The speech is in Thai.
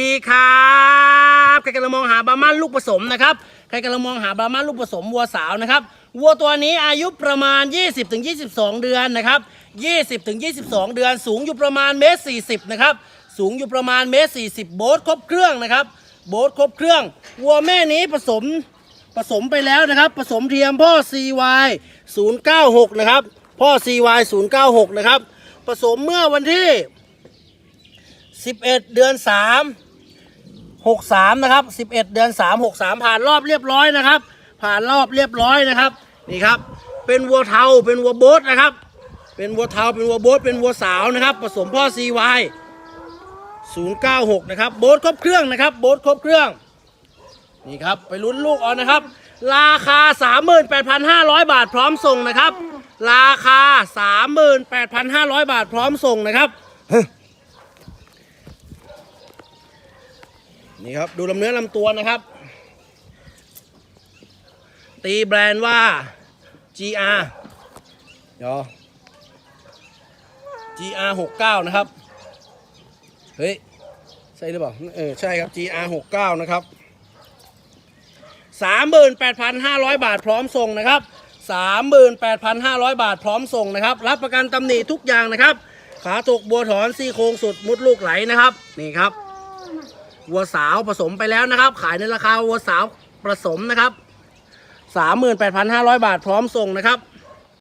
ดีครับใครกำลังมองหาบาร์มันลูกผสมนะครับใครกำลังมองหาบาร์มันลูกผสมวัวสาวนะครับวัวตัวนี้อายุประมาณ 20-22 เดือนนะครับ20-22 เดือน สูงอยู่ประมาณเมตร40นะครับสูงอยู่ประมาณเมตร40 โบ๊ทครบเครื่องนะครับ โบ๊ทครบเครื่อง วัวแม่นี้ผสมผสมไปแล้วนะครับ ผสมเทียมพ่อ CY 096นะครับพ่อ CY 096นะครับผสมเมื่อวันที่ 11 เดือน 3 63 นะครับ 11 เดือน 3 63 ผ่านรอบเรียบร้อยนะครับ ผ่านรอบเรียบร้อยนะครับ นี่ครับ เป็นวัวเทา เป็นวัวโบ๊ทนะครับ เป็นวัวเทา เป็นวัวโบ๊ทเป็นวัวสาวนะครับ ผสมพ่อ CY 096 นะครับ โบ๊ทครบเครื่องนะครับ โบ๊ทครบเครื่อง นี่ครับ ไปลุ้นลูกเอานะครับ ราคา 38,500 บาทพร้อมส่งนะครับ ราคา 38,500 บาทพร้อมส่งนะครับ นี่ครับดูลำเนื้อลำตัวนะครับ ตีแบรนด์ว่า GR เดี๋ยว GR 69นะครับ เฮ้ย ใช่หรือเปล่า เออ ใช่ครับ GR 69นะครับ 38,500 บาทพร้อมส่งนะครับ 38,500 บาทพร้อมส่งนะครับ รับประกันตำหนิทุกอย่างนะครับ ขาตกบัวถอนซี่โครงสุดมุดลูกไหลนะครับ นี่ครับ วัวสาวผสมไปแล้วนะครับ ขายในราคาวัวสาวผสมนะครับ 38,500 บาทพร้อมส่งนะครับ